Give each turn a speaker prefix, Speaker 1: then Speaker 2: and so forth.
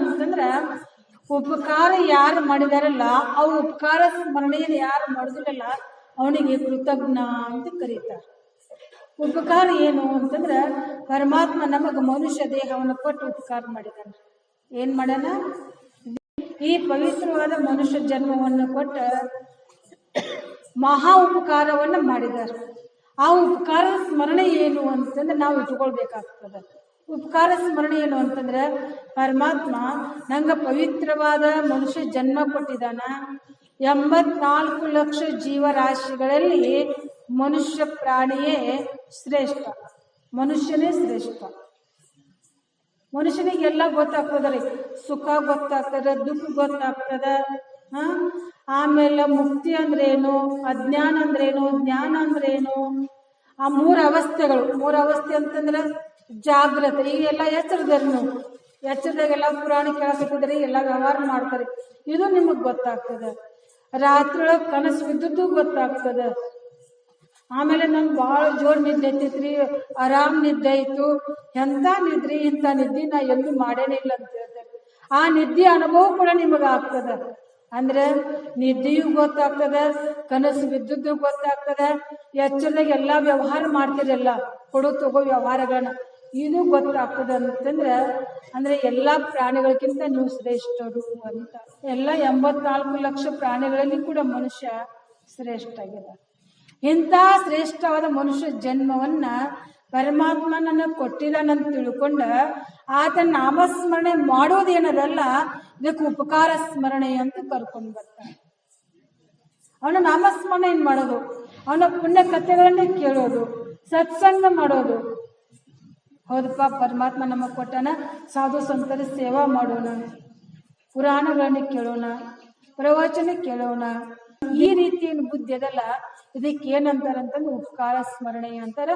Speaker 1: ಅಂತಂದ್ರ, ಉಪಕಾರ ಯಾರು ಮಾಡಿದಾರಲ್ಲ ಅವ್ರ ಉಪಕಾರ ಸ್ಮರಣೆಯನ್ನು ಯಾರು ಮಾಡಿದ್ರಲ್ಲ, ಅವನಿಗೆ ಕೃತಜ್ಞ ಅಂತ ಕರೀತಾರೆ. ಉಪಕಾರ ಏನು ಅಂತಂದ್ರ, ಪರಮಾತ್ಮ ನಮಗ ಮನುಷ್ಯ ದೇಹವನ್ನು ಕೊಟ್ಟು ಉಪಕಾರ ಮಾಡಿದಾನ ಏನ್ ಮಾಡ್ಯಾನ? ಈ ಪವಿತ್ರವಾದ ಮನುಷ್ಯ ಜನ್ಮವನ್ನು ಕೊಟ್ಟ ಮಹಾ ಉಪಕಾರವನ್ನು ಮಾಡಿದ್ದಾರೆ. ಆ ಉಪಕಾರ ಸ್ಮರಣೆ ಏನು ಅಂತಂದ್ರೆ ನಾವು ಇಟ್ಕೊಳ್ಬೇಕಾಗ್ತದೆ ಉಪಕಾರ ಸ್ಮರಣೆ ಏನು ಅಂತಂದ್ರೆ, ಪರಮಾತ್ಮ ನಂಗ ಪವಿತ್ರವಾದ ಮನುಷ್ಯ ಜನ್ಮ ಕೊಟ್ಟಿದ್ದಾನ. ಎಂಬತ್ನಾಲ್ಕು ಲಕ್ಷ ಜೀವರಾಶಿಗಳಲ್ಲಿ ಮನುಷ್ಯ ಪ್ರಾಣಿಯೇ ಶ್ರೇಷ್ಠ. ಮನುಷ್ಯನೇ ಶ್ರೇಷ್ಠ. ಮನುಷ್ಯನಿಗೆಲ್ಲ ಗೊತ್ತಾಗ್ತದ್ರಿ. ಸುಖ ಗೊತ್ತಾಗ್ತದ, ದುಃಖ ಗೊತ್ತಾಗ್ತದ, ಹ? ಆಮೇಲೆ ಮುಕ್ತಿ ಅಂದ್ರೇನು? ಅಜ್ಞಾನ ಅಂದ್ರೇನು? ಜ್ಞಾನ ಅಂದ್ರೇನು? ಆ ಮೂರು ಅವಸ್ಥೆಗಳು. ಮೂರು ಅವಸ್ಥೆ ಅಂತಂದ್ರೆ ಜಾಗ್ರತೆ. ಈಗೆಲ್ಲ ಎಚ್ಚರದಲ್ಲಿ ನೀವು ಎಚ್ಚರದಾಗೆಲ್ಲ ಪುರಾಣ ಕೇಳಕತ್ತಿದ್ರಿ ಎಲ್ಲ ವ್ಯವಹಾರ ಮಾಡ್ತಾರೆ. ಇದು ನಿಮಗೆ ಗೊತ್ತಾಗ್ತದ. ರಾತ್ರಿ ಒಳಗೆ ಕನಸು ಬಿದ್ದದ್ದು ಗೊತ್ತಾಗ್ತದ. ಆಮೇಲೆ ನಂಗೆ ಭಾಳ ಜೋರ್ ನಿದ್ದೆ ಐತಿತ್ರಿ ಆರಾಮ್ ನಿದ್ದೆ ಐತು ಎಂತ ನಿದ್ರಿ ಇಂಥ ನಿದ್ದೆ ನಾ ಎಲ್ಲೂ ಮಾಡೇನೇ ಇಲ್ಲ ಅಂತ ಹೇಳ್ತಾರೆ. ಆ ನಿದ್ದೆ ಅನುಭವ ಕೂಡ ನಿಮಗೆ ಆಗ್ತದ. ಅಂದ್ರೆ ನಿದ್ದೆಯೂ ಗೊತ್ತಾಗ್ತದ, ಕನಸು ಬಿದ್ದದ್ದು ಗೊತ್ತಾಗ್ತದ. ಎಚ್ಚರದಾಗ ಎಲ್ಲ ವ್ಯವಹಾರ ಮಾಡ್ತಿರಲ್ಲ. ಕೊಡು, ತಗೋ ವ್ಯವಹಾರಗಳನ್ನ. ಇದು ಗೊತ್ತಾಗ್ತದೆ ಅಂತಂದ್ರೆ ಅಂದ್ರೆ ಎಲ್ಲಾ ಪ್ರಾಣಿಗಳಿಗಿಂತ ನೀವು ಶ್ರೇಷ್ಠರು ಅಂತ. ಎಲ್ಲ ಎಂಬತ್ನಾಲ್ಕು ಲಕ್ಷ ಪ್ರಾಣಿಗಳಲ್ಲಿ ಕೂಡ ಮನುಷ್ಯ ಶ್ರೇಷ್ಠ ಆಗಿದೆ ಇಂಥ ಶ್ರೇಷ್ಠವಾದ ಮನುಷ್ಯ ಜನ್ಮವನ್ನ ಪರಮಾತ್ಮನನ್ನ ಕೊಟ್ಟಿದ್ದಾನಂತ ತಿಳ್ಕೊಂಡ ಆತ ನಾಮಸ್ಮರಣೆ ಮಾಡೋದೇನದಲ್ಲ ಇದಕ್ಕೆ ಉಪಕಾರ ಸ್ಮರಣೆ ಅಂತ ಕರ್ಕೊಂಡು ಬರ್ತಾನೆ. ಅವನ ನಾಮಸ್ಮರಣೆ ಏನ್ ಮಾಡೋದು? ಅವನ ಪುಣ್ಯ ಕಥೆಗಳನ್ನೇ ಕೇಳೋದು, ಸತ್ಸಂಗ ಮಾಡೋದು ಹೌದಪ್ಪ ಪರಮಾತ್ಮ ನಮಗೆ ಕೊಟ್ಟನ ಸಾಧು ಸಂತರ ಸೇವಾ ಮಾಡೋಣ. ಪುರಾಣಗಳನ್ನ ಕೇಳೋಣ, ಪ್ರವಚನ ಕೇಳೋಣ. ಈ ರೀತಿಯ ಬುದ್ಧಿ ಅದಲ್ಲ. ಇದಕ್ಕೆ ಏನಂತಾರಂತಂದ್ರೆ ಉಪಕಾರ, ಸ್ಮರಣೆ ಅಂತಾರ.